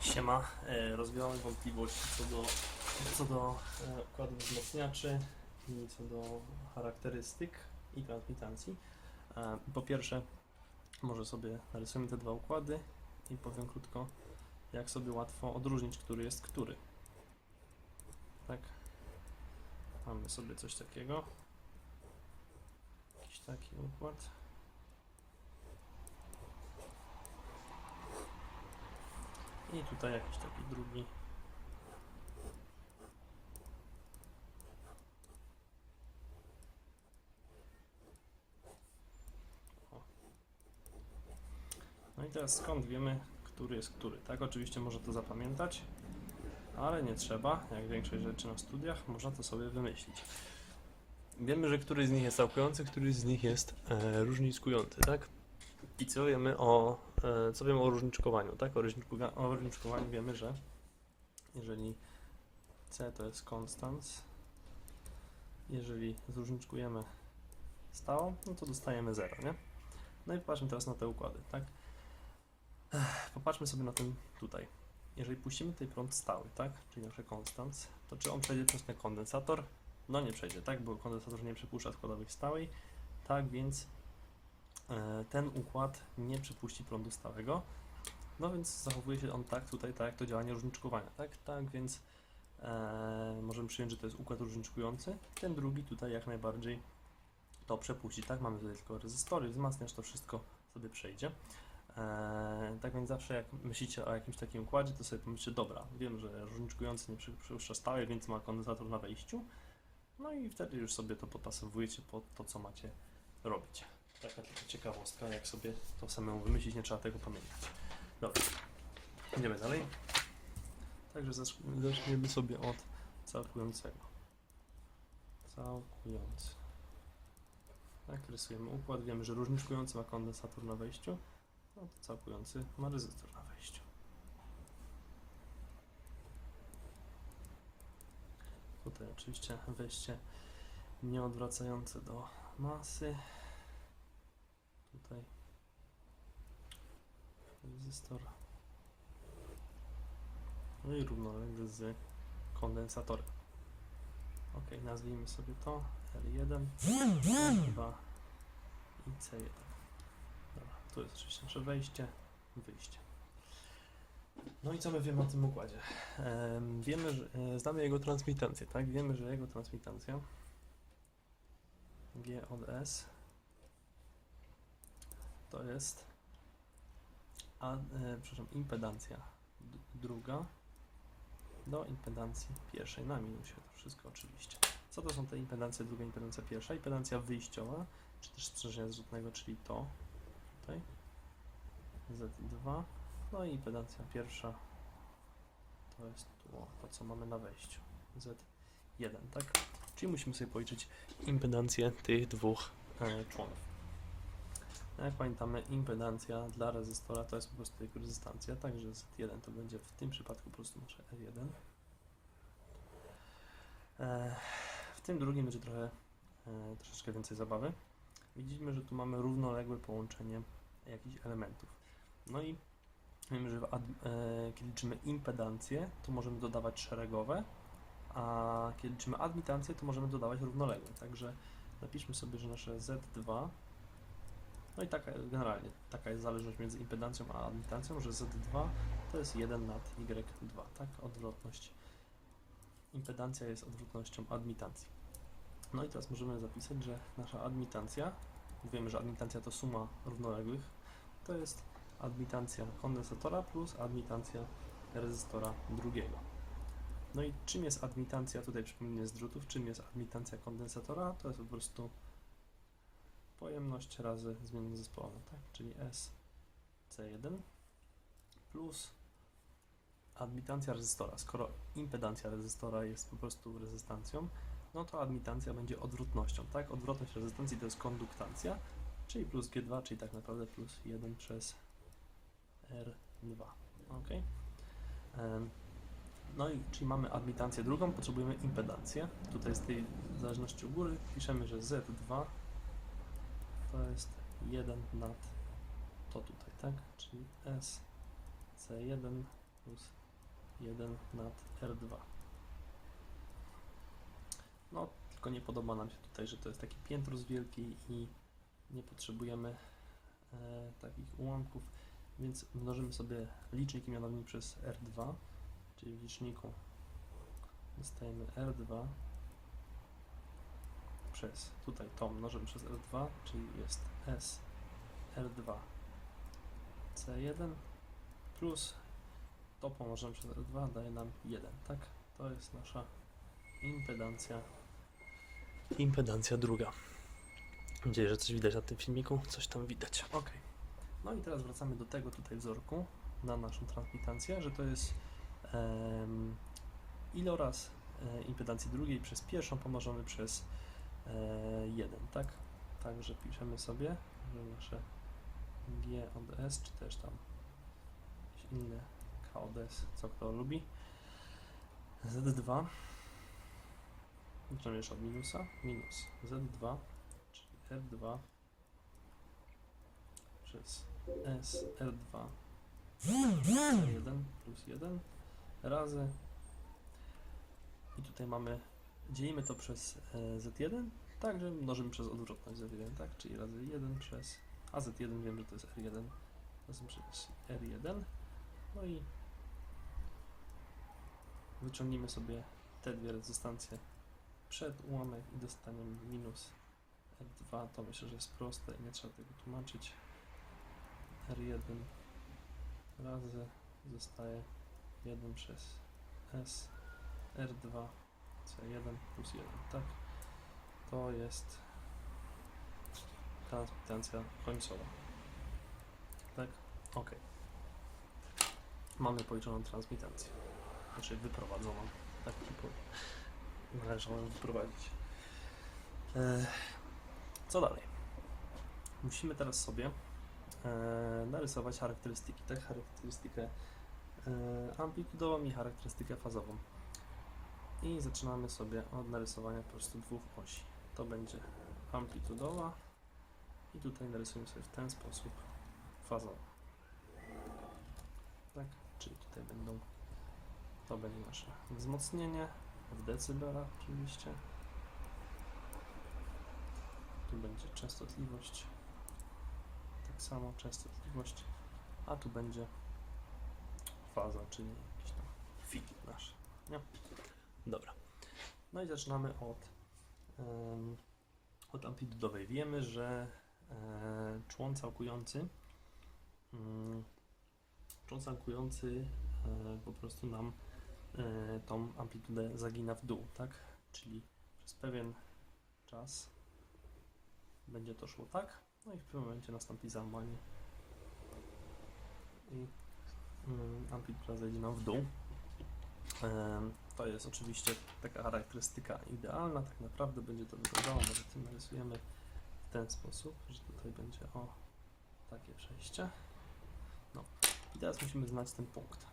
Siema, e, rozwiałem wątpliwości co do, co do e, układu wzmacniaczy i co do charakterystyk i transmitacji. E, Po pierwsze, może sobie narysujemy te dwa układy i powiem krótko, jak sobie łatwo odróżnić, który jest który. Tak. Mamy sobie coś takiego. Jakiś taki układ. I tutaj jakiś taki drugi. No i teraz skąd wiemy, który jest który? Tak, oczywiście można to zapamiętać, ale nie trzeba. Jak większość rzeczy na studiach, można to sobie wymyślić. Wiemy, że któryś z nich jest całkujący, któryś z nich jest e, różnicujący, tak? I co wiemy o, co wiemy o różniczkowaniu, tak? O, o różniczkowaniu wiemy, że jeżeli C to jest konstans, jeżeli zróżniczkujemy stałą, no to dostajemy 0, nie? No i popatrzmy teraz na te układy, tak? Popatrzmy sobie na ten tutaj. Jeżeli puścimy tutaj prąd stały, tak? Czyli nasz konstans, to czy on przejdzie przez ten kondensator? No nie przejdzie, tak? Bo kondensator nie przepuszcza składowych stałej, tak więc e, ten układ nie przypuści prądu stałego. No więc zachowuje się on tak tutaj, tak jak to działanie różniczkowania, tak? Tak więc e, możemy przyjąć, że to jest układ różniczkujący. Ten drugi tutaj jak najbardziej to przepuści, tak? Mamy tutaj tylko rezystory, wzmacniacz, to wszystko sobie przejdzie. E, tak więc zawsze jak myślicie o jakimś takim układzie, to sobie pomyślcie, dobra, wiem, że różniczkujący nie przy- przypuszcza stałe, więc ma kondensator na wejściu. No i wtedy już sobie to podpasowujecie pod to, co macie robić. Taka tylko ciekawostka, jak sobie to samemu wymyślić, nie trzeba tego pamiętać. Dobra, idziemy dalej. Także zacz- zaczniemy sobie od całkującego. Całkujący. Tak, rysujemy układ. Wiemy, że różniczkujący ma kondensator na wejściu, no to całkujący ma rezystor na wejściu. Tutaj oczywiście wejście nieodwracające do masy. Tutaj rezystor. No i równolegle z kondensatorem. Ok, nazwijmy sobie to L1, L2 i C1. Dobra, tu jest oczywiście nasze wejście, wyjście. No i co my wiemy o tym układzie? Em, wiemy, że e, znamy jego transmitancję, tak? Wiemy, że jego transmitancja G od S to jest a, e, przepraszam, impedancja druga do impedancji pierwszej na minusie. To wszystko oczywiście. Co to są te impedancje druga, impedancja pierwsza? Impedancja wyjściowa, czy też sprzężenia zwrotnego, czyli to tutaj Z2 no i impedancja pierwsza to jest tu, to co mamy na wejściu. Z1, tak? Czyli musimy sobie policzyć impedancję tych dwóch e, członów. Jak pamiętamy, impedancja dla rezystora to jest po prostu jego rezystancja, także Z1 to będzie w tym przypadku po prostu nasze R1. E, w tym drugim będzie trochę e, troszeczkę więcej zabawy. Widzimy, że tu mamy równoległe połączenie jakichś elementów. No i Wiemy, że e, kiedy liczymy impedancję, to możemy dodawać szeregowe, a kiedy liczymy admitancję, to możemy dodawać równoległe. Także napiszmy sobie, że nasze Z2, no i taka generalnie taka jest zależność między impedancją a admitancją, że Z2 to jest 1 nad Y2, tak? Odwrotność. Impedancja jest odwrotnością admitancji. No i teraz możemy zapisać, że nasza admitancja, wiemy, że admitancja to suma równoległych, to jest admitancja kondensatora plus admitancja rezystora drugiego. No i czym jest admitancja, tutaj przypomnę z drutów, czym jest admitancja kondensatora? To jest po prostu pojemność razy zmienne zespołowe, tak? Czyli SC1 plus admitancja rezystora. Skoro impedancja rezystora jest po prostu rezystancją, no to admitancja będzie odwrotnością, tak? Odwrotność rezystancji to jest konduktancja, czyli plus G2, czyli tak naprawdę plus 1 przez R2. Ok. No i czyli mamy admitancję drugą, potrzebujemy impedancję. Tutaj z tej zależności u góry piszemy, że Z2 to jest 1 nad to tutaj, tak? Czyli SC1 plus 1 nad R2. No, tylko nie podoba nam się tutaj, że to jest taki piętrus wielki i nie potrzebujemy e, takich ułamków, więc mnożymy sobie licznik i mianownik przez R2, czyli w liczniku dostajemy R2 przez, tutaj to mnożymy przez R2, czyli jest S R2 C1 plus to pomnożymy przez R2 daje nam 1, tak? To jest nasza impedancja impedancja druga. Mam nadzieję, że coś widać na tym filmiku, coś tam widać. Ok. No i teraz wracamy do tego tutaj wzorku na naszą transmitancję, że to jest em, iloraz e, impedancji drugiej przez pierwszą pomnożony przez 1, tak? Także piszemy sobie, że nasze G od S, czy też tam jakieś inne K od S, co kto lubi. Z2 Zaczynamy jeszcze od minusa. Minus Z2, czyli R2 przez S R2 1 plus 1 razy i tutaj mamy dzielimy to przez e, Z1 także mnożymy przez odwrotność Z1 tak? Czyli razy 1 przez a Z1 wiem, że to jest R1 razem przez R1 no i wyciągnijmy sobie te dwie rezystancje przed ułamek i dostaniemy minus R2, to myślę, że jest proste i nie trzeba tego tłumaczyć. R1 razy zostaje 1 przez S R2 C1 plus 1, tak? To jest transmitacja końcowa. Tak? Ok. Mamy policzoną transmitację. Znaczy wyprowadzoną. Tak powiem należało wyprowadzić. E, co dalej? Musimy teraz sobie e, narysować charakterystyki, tak? Charakterystykę e, amplitudową i charakterystykę fazową. I zaczynamy sobie od narysowania po prostu dwóch osi. To będzie amplitudowa i tutaj narysujemy sobie w ten sposób fazową. Tak? Czyli tutaj będą to będzie nasze wzmocnienie, w decybelach oczywiście. Tu będzie częstotliwość. Tak samo częstotliwość. A tu będzie faza, czyli jakiś tam fit nasz. Nie? Dobra. No i zaczynamy od, em, od amplitudowej. Wiemy, że e, człon całkujący mm, człon całkujący e, po prostu nam e, tą amplitudę zagina w dół, tak? Czyli przez pewien czas będzie to szło tak, no i w pewnym momencie nastąpi załamanie i mm, amplituda zejdzie nam w dół. Em, To jest oczywiście taka charakterystyka idealna, tak naprawdę będzie to wyglądało, może tym narysujemy w ten sposób, że tutaj będzie o takie przejście. No i teraz musimy znać ten punkt.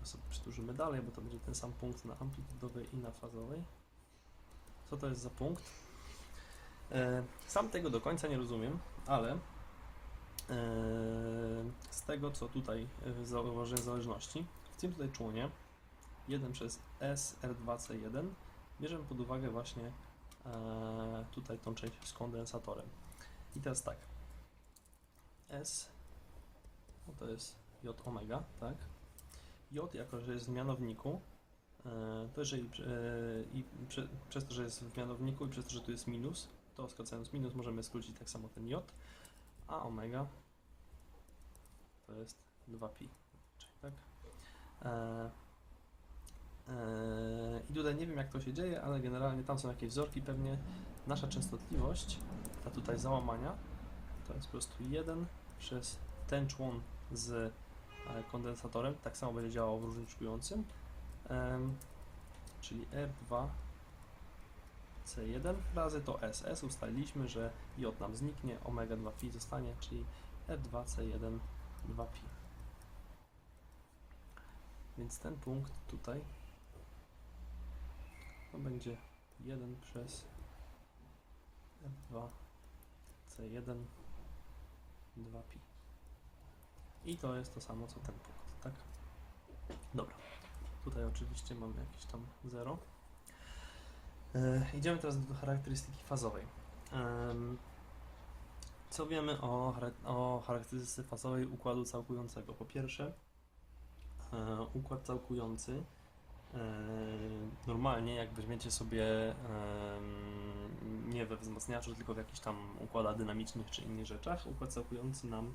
Go sobie przytłużymy dalej, bo to będzie ten sam punkt na amplitudowej i na fazowej. Co to jest za punkt? E, sam tego do końca nie rozumiem, ale e, tego, co tutaj e, zauważyłem zależności, w tym tutaj członie 1 przez SR2C1 bierzemy pod uwagę właśnie e, tutaj tą część z kondensatorem. I teraz tak, S no to jest J omega, tak? J jako, że jest w mianowniku, e, to jeżeli e, i prze, przez to, że jest w mianowniku i przez to, że tu jest minus, to skracając minus możemy skrócić tak samo ten J, a omega to jest 2pi, czyli tak? E, e, I tutaj nie wiem jak to się dzieje, ale generalnie tam są jakieś wzorki pewnie. Nasza częstotliwość, ta tutaj załamania, to jest po prostu 1 przez ten człon z e, kondensatorem, tak samo będzie działał w różniczkującym, em, czyli R2 C1 razy to S. S ustaliliśmy, że J nam zniknie, omega 2pi zostanie, czyli R2 C1 2pi. Więc ten punkt tutaj to będzie 1 przez R2 C1 2pi. I to jest to samo co ten punkt, tak? Dobra. Tutaj oczywiście mamy jakieś tam 0. E, idziemy teraz do charakterystyki fazowej. Em, co wiemy o, o charakterystyce fazowej układu całkującego? Po pierwsze, e, układ całkujący e, normalnie jak weźmiecie sobie em, nie we wzmacniaczu, tylko w jakichś tam układach dynamicznych czy innych rzeczach, układ całkujący nam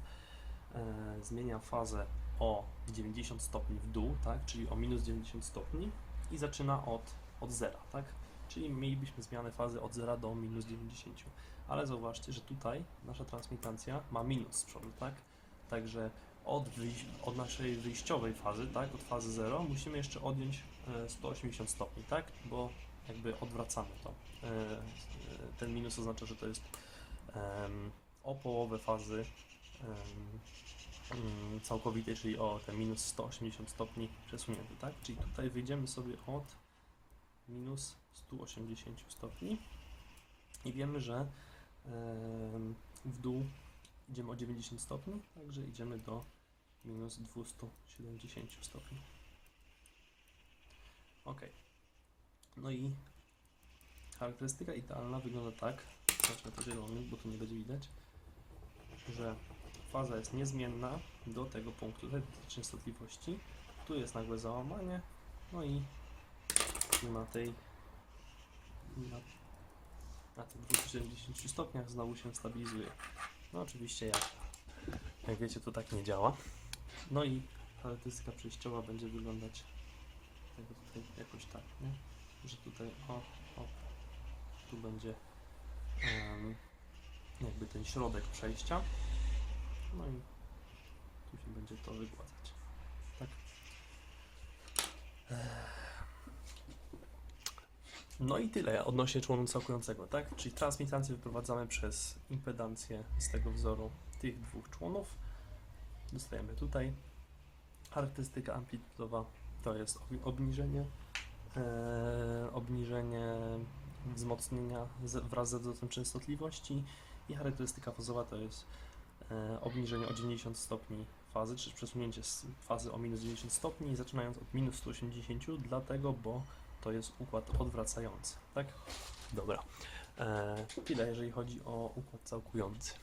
e, zmienia fazę o 90 stopni w dół, tak? czyli o minus 90 stopni i zaczyna od, od zera, tak? czyli mielibyśmy zmianę fazy od 0 do minus 90. Ale zauważcie, że tutaj nasza transmitacja ma minus z przodu, tak? Także od, od naszej wyjściowej fazy, tak, od fazy 0, musimy jeszcze odjąć e, 180 stopni, tak? Bo jakby odwracamy to. E, e, Ten minus oznacza, że to jest o połowę fazy całkowitej, czyli o te minus 180 stopni przesunięty, tak? Czyli tutaj wyjdziemy sobie od minus 180 stopni i wiemy, że w dół idziemy o 90 stopni, także idziemy do minus 270 stopni. Ok. No i charakterystyka idealna wygląda tak, zacznę to zielony, bo tu nie będzie widać, że faza jest niezmienna do tego punktu tej częstotliwości. Tu jest nagłe załamanie, no i tu na tej na tych 270 stopniach znowu się stabilizuje. No oczywiście jak, jak wiecie to tak nie działa. No i charakterystyka przejściowa będzie wyglądać tego tutaj jakoś tak, nie? Że tutaj o, o, tu będzie em, jakby ten środek przejścia. No i tu się będzie to wygładzać. Tak. No i tyle odnośnie członu całkującego, tak? Czyli transmitację wyprowadzamy przez impedancję z tego wzoru tych dwóch członów. Dostajemy tutaj. Charakterystyka amplitudowa to jest ob- obniżenie, e, obniżenie wzmocnienia wraz ze wzrostem częstotliwości i charakterystyka fazowa to jest e, obniżenie o 90 stopni fazy, czy przesunięcie z fazy o minus 90 stopni, zaczynając od minus 180, dlatego, bo to jest układ odwracający, tak? Dobra. E, tyle, jeżeli chodzi o układ całkujący.